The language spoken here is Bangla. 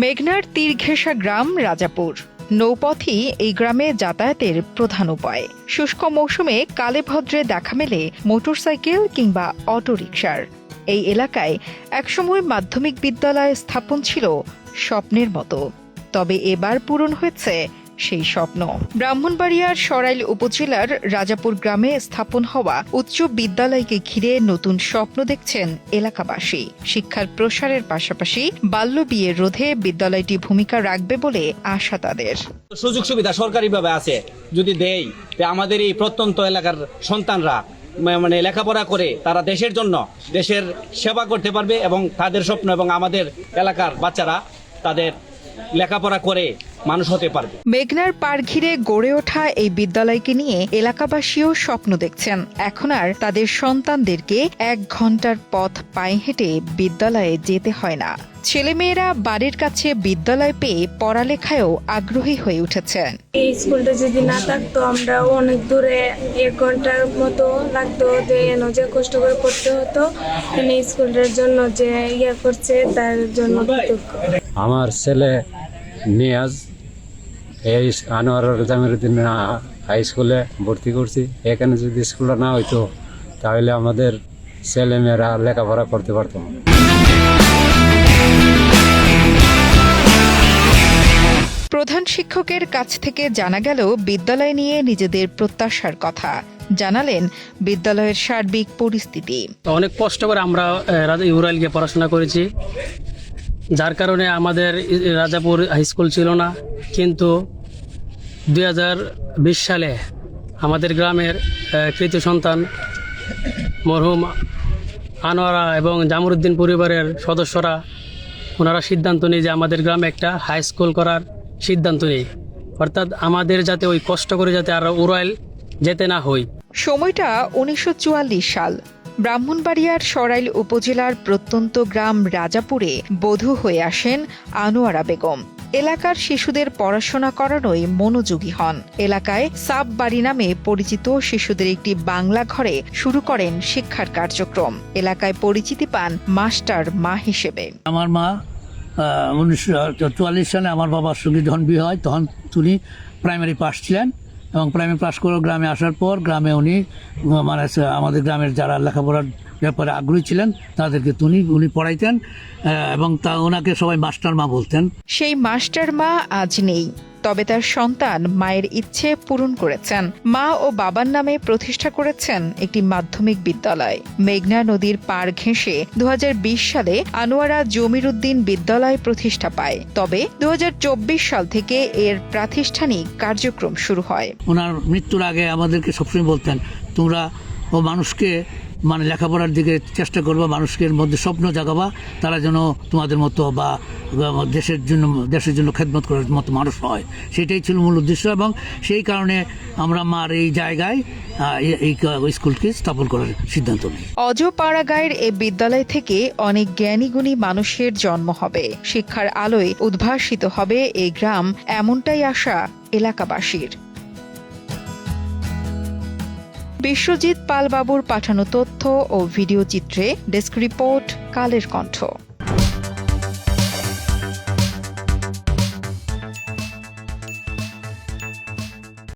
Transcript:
মেঘনার তীর ঘেঁষা গ্রাম রাজাপুর। নৌপথই এই গ্রামে যাতায়াতের প্রধান উপায়। শুষ্ক মৌসুমে কালেভদ্রে দেখা মেলে মোটরসাইকেল কিংবা অটোরিকশার। এই এলাকায় একসময় মাধ্যমিক বিদ্যালয় স্থাপন ছিল স্বপ্নের মতো। তবে এবার পূরণ হয়েছে সেই স্বপ্ন। ব্রাহ্মণবাড়িয়ার সরাইল উপজেলার রাজাপুর গ্রামে স্থাপন হওয়া উচ্চ বিদ্যালয়কে ঘিরে নতুন স্বপ্ন দেখছেন এলাকাবাসী। শিক্ষার প্রসারের পাশাপাশি বাল্য বিয়ে রোধে বিদ্যালয়টি ভূমিকা রাখবে বলে আশা তাদের। সুযোগ সুবিধা সরকারিভাবে আছে, যদি দেয় আমাদের এই প্রত্যন্ত এলাকার সন্তানরা মানে লেখাপড়া করে তারা দেশের জন্য দেশের সেবা করতে পারবে এবং তাদের স্বপ্ন এবং আমাদের এলাকার বাচ্চারা তাদের লেখাপড়া করে মানুষ হতে পারবে। মেঘনার পাড় ঘিরে গড়ে ওঠা এই বিদ্যালয়কে নিয়ে এলাকাবাসীও স্বপ্ন দেখছেন। এখন আর তাদের সন্তানদেরকে এক ঘণ্টার পথ পায়ে হেঁটে বিদ্যালয়ে যেতে হয় না। ছেলেমেয়েরা বাড়ির কাছে বিদ্যালয় পেয়ে পড়ালেখায়ও আগ্রহী হয়ে উঠেছে এই স্কুলটা যদি না থাকতো আমরা অনেক দূরে এক ঘণ্টার মতো লাগতো যে এনে যে কষ্ট করে পড়তে হতো। এনে স্কুলটার জন্য যে ইয়ে করছে তার জন্য আমার ছেলে নিয়াজ এই আনোয়ার জামিরুদ্দিন হাই স্কুলে ভর্তি করছি। এখানে যদি স্কুলটা না হইতো তাহলে আমাদের ছেলেমেয়েরা লেখাপড়া করতে পারতো না। প্রধান শিক্ষকের কাছ থেকে জানা গেল বিদ্যালয় নিয়ে নিজেদের প্রত্যাশার কথা। জানালেন বিদ্যালয়ের সার্বিক পরিস্থিতি। অনেক কষ্ট করে আমরা রাজা ইউরাইল গিয়ে পড়াশোনা করেছি। যার কারণে আমাদের রাজাপুর হাই স্কুল ছিল না। কিন্তু দু হাজার বিশ সালে আমাদের গ্রামের কৃত সন্তান মরহুম আনোয়ারা এবং জামরুদ্দিন পরিবারের সদস্যরা, ওনারা সিদ্ধান্ত নেই যে আমাদের গ্রামে একটা হাই স্কুল করার সিদ্ধান্ত নেই। অর্থাৎ আমাদের যাতে ওই কষ্ট করে যাতে আর উড়াইল যেতে না হই সময়টা উনিশশো চুয়াল্লিশ সাল। ব্রাহ্মণবাড়িয়ার সরাইল উপজেলার প্রত্যন্ত গ্রাম রাজাপুরে বধূ হয়ে আসেন আনোয়ারা বেগম। এলাকার শিশুদের পড়াশোনা করানোই মনোযোগী হন। এলাকায় সাব বাড়ি নামে পরিচিত শিশুদের একটি বাংলা ঘরে শুরু করেন শিক্ষার কার্যক্রম। এলাকায় পরিচিতি পান মাস্টার মা হিসেবে। আমার মা উনিশশো চুয়াল্লিশ সালে আমার বাবার সঙ্গে যখন বিয়ে হয়, তখন তিনি প্রাইমারি পাস ছিলেন। এবং প্রাইমারি পাস করে গ্রামে আসার পর গ্রামে উনি মানে আমাদের গ্রামের যারা লেখাপড়ার ব্যাপারে আগ্রহী ছিলেন, তাদেরকে তিনি উনি পড়াইতেন এবং তা ওনাকে সবাই মাস্টার মা বলতেন। সেই মাস্টার মা আজ নেই। তবে তার সন্তান মায়ের ইচ্ছে পূরণ করেছেন। মা ও বাবার নামে প্রতিষ্ঠা করেছেন একটি মাধ্যমিক বিদ্যালয়। মেঘনা নদীর পাড় ঘেঁষে দু হাজার বিশ সালে আনোয়ারা জমির উদ্দিন বিদ্যালয় প্রতিষ্ঠা পায়। তবে দু হাজার চব্বিশ সাল থেকে এর প্রাতিষ্ঠানিক কার্যক্রম শুরু হয়। ওনার মৃত্যুর আগে আমাদেরকে সবসময় বলতেন, তোমরা ও মানুষকে মানে লেখাপড়ার দিকে চেষ্টা করবা, মানুষকে এর মধ্যে স্বপ্ন জাগাবা, তারা যেন তোমাদের মতো বা দেশের জন্য দেশের জন্য খেদমত করার মতো মানুষ হয়। সেটাই ছিল মূল উদ্দেশ্য এবং সেই কারণে আমরা মার এই জায়গায় এই- স্কুলকে স্থাপন করার সিদ্ধান্ত নিই। অজপাড়াগাঁয়ের এই বিদ্যালয় থেকে অনেক জ্ঞানীগুণী মানুষের জন্ম হবে। শিক্ষার আলোয় উদ্ভাসিত হবে এই গ্রাম, এমনটাই আশা এলাকাবাসীর। বিশ্বজিৎ পালবাবুর পাঠানো তথ্য ও ভিডিও চিত্রে ডেস্ক রিপোর্ট, কালের কণ্ঠ।